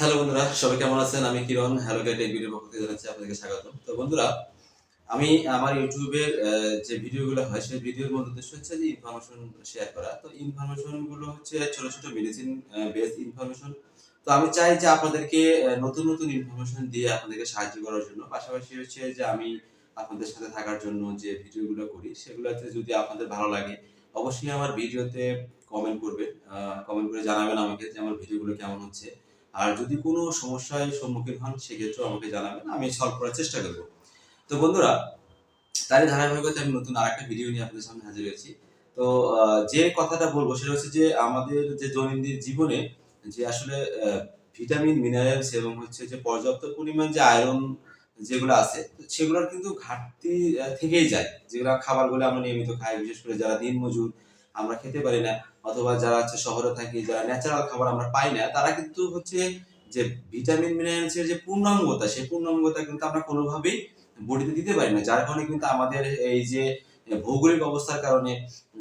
Hello বন্ধুরা, সবাই কেমন আছেন? আমি কিরণ হ্যালো গেট এই ভিডিও পক্ষ থেকে জানাচ্ছি আপনাদেরকে স্বাগত তো বন্ধুরা, আমি আমার ইউটিউবের যে ভিডিওগুলো হয়, সেই ভিডিওর মধ্যে উদ্দেশ্য হচ্ছে যে ইনফরমেশন শেয়ার করা। তো ইনফরমেশনগুলো হচ্ছে ছোট ছোট মেডিসিন বেস ইনফরমেশন তো আমি চাই যে আপনাদেরকে নতুন নতুন ইনফরমেশন দিয়ে আপনাদেরকে সাহায্য করার জন্য। পাশাপাশি হচ্ছে যে আমি আপনাদের সাথে থাকার জন্য যে ভিডিওগুলো করি, সেগুলোতে যদি আপনাদের ভালো লাগে, অবশ্যই আমার ভিডিওতে কমেন্ট করবেন। কমেন্ট করে জানাবেন আমাকে যে আমার ভিডিওগুলো কেমন হচ্ছে। আর যদি কোনো সমস্যায় সম্মুখীন হন, সেক্ষেত্রেও আমাকে জানাবেন, আমি সলভ করার চেষ্টা করব। তো বন্ধুরা, তারই ধারাবাহিকতায় আমি নতুন আরেকটা ভিডিও নিয়ে আপনাদের সামনে হাজির হয়েছি। তো যে কথাটা বলব, সেটা হচ্ছে যে আমাদের যে দৈনন্দিন জীবনে যে আসলে ভিটামিন মিনারেলস এবং হচ্ছে যে পর্যাপ্ত পরিমাণ যে আয়রন যেগুলো আছে সেগুলোর কিন্তু ঘাটতি থেকেই যায়। যেগুলো খাবারগুলো আমরা নিয়মিত খাই, বিশেষ করে যারা দিনমজুর আমরা খেতে পারি না। অথবা যারা হচ্ছে শহরে থাকি, যারা ন্যাচারাল খাবার আমরা পাই না, তারা কিন্তু হচ্ছে যে ভিটামিন মিনারেলসের যে পূর্ণাঙ্গতা, সেই পূর্ণাঙ্গতা কিন্তু আমরা কোনোভাবেই বডিতে দিতে পারি না। যার কারণে কিন্তু আমাদের এই যে ভৌগোলিক অবস্থার কারণে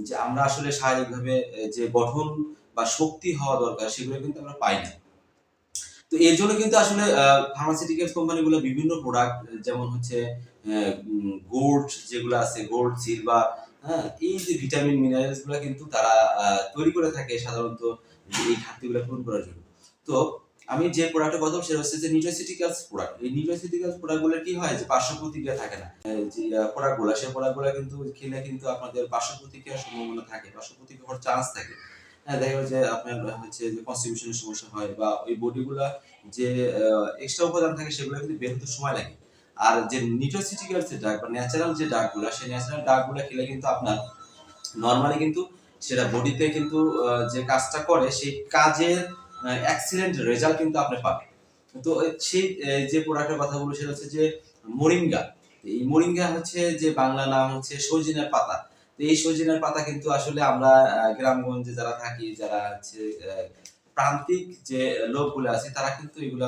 যে আমরা আসলে শারীরিকভাবে যে গঠন বা শক্তি হওয়া দরকার, সেগুলো কিন্তু আমরা পাই না। তো এর জন্য কিন্তু আসলে ফার্মাসিউটিক্যালস কোম্পানিগুলো বিভিন্ন প্রোডাক্ট যেমন হচ্ছে গোল্ড যেগুলো আছে গোল্ড সিলভার হ্যাঁ এই যে ভিটামিন মিনারেলসগুলো কিন্তু তারা তৈরি করে থাকে সাধারণত এই ঘাটতিগুলো পূরণ করার জন্য। তো আমি যে প্রোডাক্টের কথা সেটা হচ্ছে যে নিউট্রাসিউটিক্যালস প্রোডাক্ট এই নিউট্রাসিউটিক্যালস প্রোডাক্টগুলো কি হয় যে পার্শ্ব প্রতিক্রিয়া থাকে না। যে প্রোডাক্টগুলো সেই প্রোডাক্টগুলো কিন্তু খেলে কিন্তু আপনাদের পার্শ্ব প্রতিক্রিয়ার সম্ভাবনা থাকে, পার্শ্ব প্রতিক্রিয়া হওয়ার চান্স থাকে। হ্যাঁ দেখা যে আপনার হচ্ছে যে কনস্টিটিউশনের সমস্যা হয় বা ওই বডিগুলা যে এক্সট্রা উপাদান থাকে, সেগুলো কিন্তু বের হতে সময় লাগে। আর যে নিউট্রাসিউটিক্যালস যে ড্রাগ বা ন্যাচারাল যে ড্রাগগুলো সেই ন্যাচারাল ড্রাগগুলো খেলে কিন্তু আপনার নর্মালি কিন্তু সেটা বডিতে কিন্তু যে কাজটা করে, সেই কাজের এক্সিলেন্ট রেজাল্ট কিন্তু আপনি পাবেন। তো সেই যে প্রোডাক্টের কথা বলব সেটা হচ্ছে যে মোরিঙ্গা এই মোরিঙ্গা হচ্ছে যে বাংলা নাম হচ্ছে সজিনের পাতা। তো এই সজিনের পাতা কিন্তু আসলে আমরা গ্রামগঞ্জে যারা থাকি, যারা হচ্ছে প্রান্তিক যে লোকগুলো আছে, তারা কিন্তু এগুলো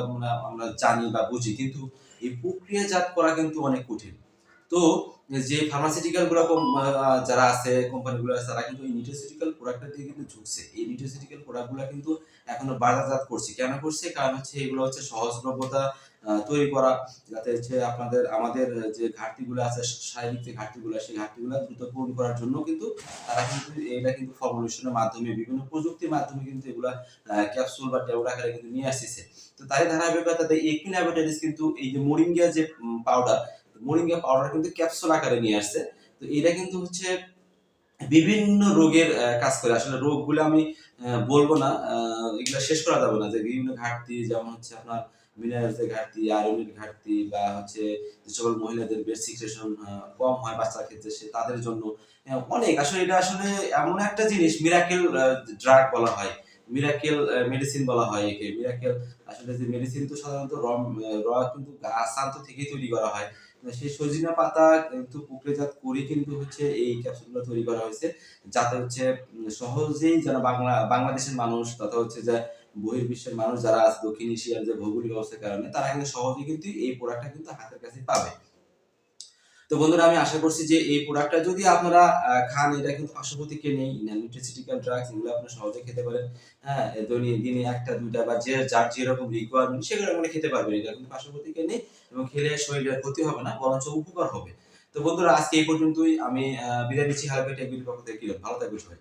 আমরা জানি বা বুঝি। কিন্তু এই প্রক্রিয়াজাত করা কিন্তু অনেক কঠিন। তো যে ফার্মাসিউটিক্যালগুলো যারা আছে কোম্পানিগুলো আছে, তারা কিন্তু এই নিউট্রাসিউটিক্যাল প্রোডাক্টের দিকে কিন্তু ঝুঁকছে। এই নিউট্রাসিউটিক্যাল প্রোডাক্টগুলো কিন্তু এখনও বাজারজাত করছে। কেন করছে? কারণ হচ্ছে এগুলো হচ্ছে সহজলভ্যতা তৈরি করা, যাতে হচ্ছে আপনাদের, আমাদের যে ঘাটতি ঘাটতিগুলো আছে, শারীরিক যে ঘাটতিগুলো, সেই ঘাটতিগুলো দ্রুত পূরণ করার জন্য কিন্তু তারা কিন্তু এটা কিন্তু ফর্মুলেশনের মাধ্যমে, বিভিন্ন প্রযুক্তির মাধ্যমে কিন্তু এগুলা ক্যাপসুল বা ট্যাবলেট আকারে কিন্তু নিয়ে আসছে তো তাই ধারাবাহিকতাতে একুইনাবিটারিস কিন্তু এই যে মোরিঙ্গা যে পাউডার মোরিঙ্গা পাউডার কিন্তু ক্যাপসুল আকারে নিয়ে আসছে। তো এটা কিন্তু হচ্ছে বিভিন্ন রোগের কাজ করে। আসলে রোগগুলো আমি বলব না এগুলো শেষ করা যাবে না। যে বিভিন্ন ঘাটতি, যেমন হচ্ছে আপনার মিনারেলসের ঘাটতি আয়রনের ঘাটতি বা হচ্ছে যে সকল মহিলাদের বেড সিক্রেশন কম হয় বাচ্চার ক্ষেত্রে, সে তাদের জন্য অনেক। আসলে এটা আসলে এমন একটা জিনিস মিরাকেল ড্রাগ বলা হয়। মিরাকেল মেডিসিন বলা হয় একে। মিরাকেল আসলে যে মেডিসিন তো সাধারণত র র কিন্তু গাছান্ত থেকেই তৈরি করা হয়। সেই সজিনা পাতা কিন্তু প্রক্রিয়াজাত করে কিন্তু হচ্ছে এই ক্যাপসুলগুলো তৈরি করা হয়েছে। যাতে হচ্ছে সহজেই যারা বাংলা, বাংলাদেশের মানুষ তথা হচ্ছে যে বহির্বিশ্বের মানুষ যারা আছে দক্ষিণ এশিয়ার যে ভৌগোলিক অবস্থার কারণে, তারা কিন্তু সহজেই কিন্তু এই প্রোডাক্টটা কিন্তু হাতের কাছে পাবে। তো বন্ধুরা, আমি আশা করছি যে এই প্রোডাক্টটা যদি আপনারা খান, এটা কিন্তু পার্শ্বপ্রতিক্রিয়া নেই। নিউট্রিসিটিক্যাল ড্রাগস এগুলো আপনি সহজে খেতে পারেন। হ্যাঁ দৈনিক দিনে একটা, দুইটা বা যে যার যেরকম রিকোয়ারমেন্ট সেগুলো মানে খেতে পারবেন। এটা কিন্তু পার্শ্বপ্রতিক্রিয়া নেই এবং খেলে শরীরের ক্ষতি হবে না, বরঞ্চ উপকার হবে। তো বন্ধুরা, আজকে এই পর্যন্তই। আমি বিদায় নিচ্ছি হালকা টেবিল পক্ষ থেকে। ভালো থাকবে সবাই।